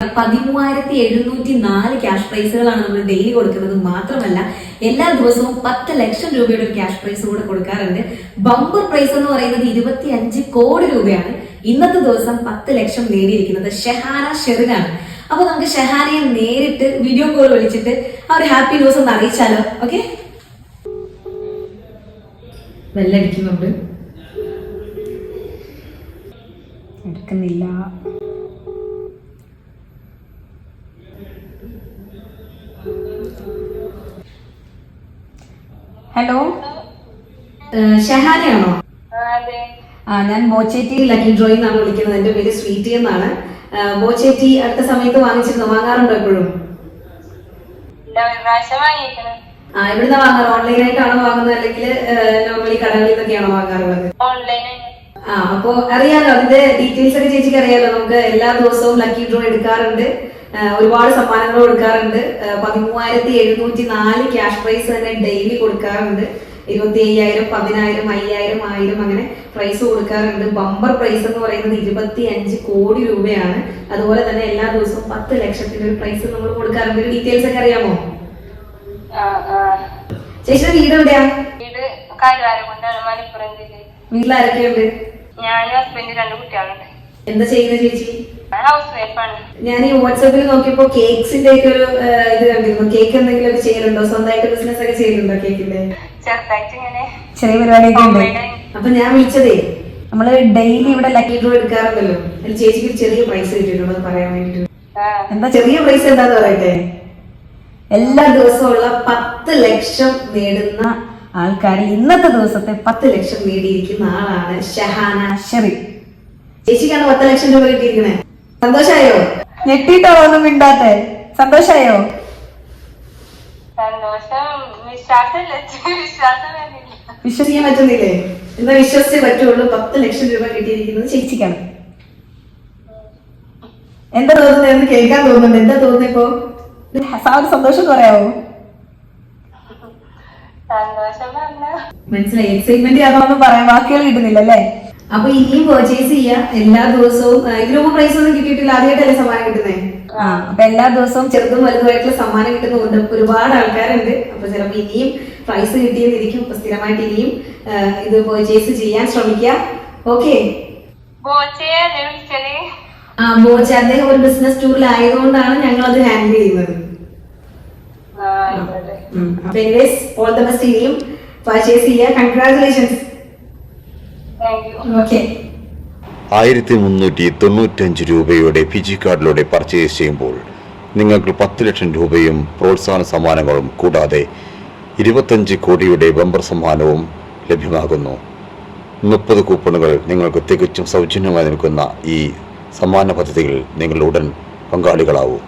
പതിമൂവായിരത്തി എഴുന്നൂറ്റി നാല് ക്യാഷ് പ്രൈസുകളാണ് നമ്മൾ ഡെയിലി കൊടുക്കുന്നത് മാത്രമല്ല എല്ലാ ദിവസവും പത്ത് ലക്ഷം രൂപയുടെ ഒരു ക്യാഷ് പ്രൈസ് കൂടെ കൊടുക്കാറുണ്ട്. ബമ്പർ പ്രൈസ് എന്ന് പറയുന്നത് ഇരുപത്തി അഞ്ച് കോടി രൂപയാണ്. ഇന്നത്തെ ദിവസം പത്ത് ലക്ഷം നേടിയിരിക്കുന്നത് ഷെഹാന ഷെറിനാണ്. അപ്പൊ നമുക്ക് ഷെഹാനയെ നേരിട്ട് വീഡിയോ കോൾ വിളിച്ചിട്ട് ആ ഒരു ഹാപ്പി ന്യൂസ് ഒന്ന് അറിയിച്ചാലോ? ഓക്കെ വെല്ലടിക്കുന്നുണ്ട് എടുക്കുന്നില്ല. ഹലോ ഷഹാനയാണോ? അതെ. ആ ഞാൻ ബോച്ചേറ്റി ലക്കി ഡ്രോയിൽ നിന്നാണ് വിളിക്കുന്നത്. എന്റെ പേര് സ്വീറ്റി എന്നാണ്. ബോച്ചേറ്റി അടുത്ത സമയത്ത് വാങ്ങിച്ചിരുന്നു? വാങ്ങാറുണ്ടോ എപ്പോഴും? ആ എവിടുന്ന വാങ്ങാറ്? ഓൺലൈനായിട്ടാണോ വാങ്ങുന്നത്? അല്ലെങ്കിൽ നോർമലി കടകളിൽ നിന്നൊക്കെയാണോ വാങ്ങാറുള്ളത്? ഓൺലൈനിൽ ആ അപ്പോ അറിയാലോ അതിന്റെ ഡീറ്റെയിൽസ് ഒക്കെ ചേച്ചിക്ക് അറിയാലോ. നമുക്ക് എല്ലാ ദിവസവും ലക്കി ഡ്രോ എടുക്കാറുണ്ട്. ഒരുപാട് സമ്മാനങ്ങൾ കൊടുക്കാറുണ്ട് പതിമൂവായിരത്തി എഴുന്നൂറ്റി നാല് ക്യാഷ് പ്രൈസ് തന്നെ ഡെയിലി കൊടുക്കാറുണ്ട്. ഇരുപത്തി അയ്യായിരം പതിനായിരം അയ്യായിരം ആയിരം അങ്ങനെ പ്രൈസ് കൊടുക്കാറുണ്ട്. ബമ്പർ പ്രൈസ് എന്ന് പറയുന്നത് ഇരുപത്തി അഞ്ച് കോടി രൂപയാണ്. അതുപോലെ തന്നെ എല്ലാ ദിവസവും പത്ത് ലക്ഷത്തിന്റെ ഒരു പ്രൈസ് നമ്മൾ കൊടുക്കാറുണ്ട്. ഡീറ്റെയിൽസ് ഒക്കെ അറിയാമോ? ചേച്ചിയുടെ വീട് എവിടെയാ? വീട് വീട്ടിൽ ആരൊക്കെയുണ്ട് ഞാനും ഹസ്ബൻഡ് രണ്ട് കുട്ടികളുണ്ട്. എന്താ ചെയ്യുന്നത് ചേച്ചി? ഞാൻ ഹൗസ് വൈഫാണ് ഞാൻ ഈ വാട്സാപ്പിൽ നോക്കിയപ്പോ കേക്സിന്റെ ഒക്കെ ഒരു ഇത് കണ്ടിരുന്നു. കേക്ക് എന്തെങ്കിലും ഒക്കെ ചെയ്യലുണ്ടോ? സ്വന്തമായിട്ട് ബിസിനസ് ഒക്കെ ചെയ്യുന്നുണ്ടോ കേക്കിന്റെ ചെറുതായിട്ട് ഇങ്ങനെ ചെറിയ പരിപാടിയൊക്കെ ഉണ്ട്. അപ്പൊ ഞാൻ വിളിച്ചതേ നമ്മൾ ഡെയിലി ഇവിടെ ലക്കി ഡ്രോ എടുക്കാറുണ്ടല്ലോ. അതിൽ ചേച്ചിക്ക് ഒരു ചെറിയ പ്രൈസ് കിട്ടിയിട്ടുണ്ട് അത് പറയാൻ വേണ്ടിട്ട്. എന്താ ചെറിയ പ്രൈസ് എന്താന്ന് പറയട്ടെ? എല്ലാ ദിവസവും ഉള്ള പത്ത് ലക്ഷം നേടുന്ന ആൾക്കാർ ഇന്നത്തെ ദിവസത്തെ പത്ത് ലക്ഷം നേടിയിരിക്കുന്ന ആളാണ് ഷഹാന ഷെറി ചേച്ചിക്കാണ് പത്ത് ലക്ഷം രൂപ കിട്ടിയിരിക്കണേ. സന്തോഷായോ? ഞെട്ടിട്ടോ ഒന്നും മിണ്ടാത്തെ. സന്തോഷായോ? വിശ്വസിക്കാൻ പറ്റുന്നില്ലേ? എന്നാ വിശ്വസിച്ചേ പറ്റുള്ളൂ. പത്ത് ലക്ഷം രൂപ കിട്ടിയിരിക്കുന്നത് ചേച്ചിക്കാണ്. എന്താ തോന്നുന്നത് എന്ന് കേൾക്കാൻ തോന്നുന്നുണ്ട്. എന്താ തോന്നുന്നിപ്പോ സന്തോഷം പറയാവോ? മനസ്സിലായി. എക്സൈറ്റ്മെന്റ് ആണോന്ന് പറയാൻ വാക്കുകൾ കിട്ടുന്നില്ല അല്ലേ അപ്പൊ ഇനിയും പർച്ചേസ് ചെയ്യാം. എല്ലാ ദിവസവും ആ, ഇതിനു പ്രൈസ് ഒന്നും കിട്ടിയിട്ടില്ല. ആദ്യമായിട്ടല്ലേ സമ്മാനം കിട്ടുന്നേ? ആ അപ്പൊ എല്ലാ ദിവസവും ചെറുതും വലുതുമായിട്ടുള്ള സമ്മാനം കിട്ടുന്ന ഒരു- ഒരുപാട് ആൾക്കാരുണ്ട്. അപ്പൊ ചിലപ്പോ ഇനിയും പ്രൈസ് കിട്ടിയെന്നിരിക്കും. അപ്പൊ സ്ഥിരമായിട്ട് ഇനിയും ഇത് പർച്ചേസ് ചെയ്യാൻ ശ്രമിക്കുക ഓക്കെ ആ ബോച്ച അദ്ദേഹം ഒരു ബിസിനസ് ടൂറിൽ ആയതുകൊണ്ടാണ് ഞങ്ങൾ അത് ഹാൻഡിൽ ചെയ്യുന്നത്. അപ്പൊ എനിവേസ് ഓൾ ദ ബെസ്റ്റ് ഇനിയും പർച്ചേസ് ചെയ്യുക കൺഗ്രാചുലേഷൻസ് ഓക്കെ ആയിരത്തി മുന്നൂറ്റി തൊണ്ണൂറ്റഞ്ച് രൂപയുടെ ഫിജി കാർഡിലൂടെ പർച്ചേസ് ചെയ്യുമ്പോൾ നിങ്ങൾക്ക് പത്ത് ലക്ഷം രൂപയും പ്രോത്സാഹന സമ്മാനങ്ങളും കൂടാതെ ഇരുപത്തഞ്ച് കോടിയുടെ ബമ്പർ സമ്മാനവും ലഭ്യമാകുന്നു. മുപ്പത് കൂപ്പണുകൾ നിങ്ങൾക്ക് തികച്ചും സൗജന്യമായി നൽകുന്ന ഈ സമ്മാന പദ്ധതികളിൽ നിങ്ങൾ ഉടൻ പങ്കാളികളാവൂ.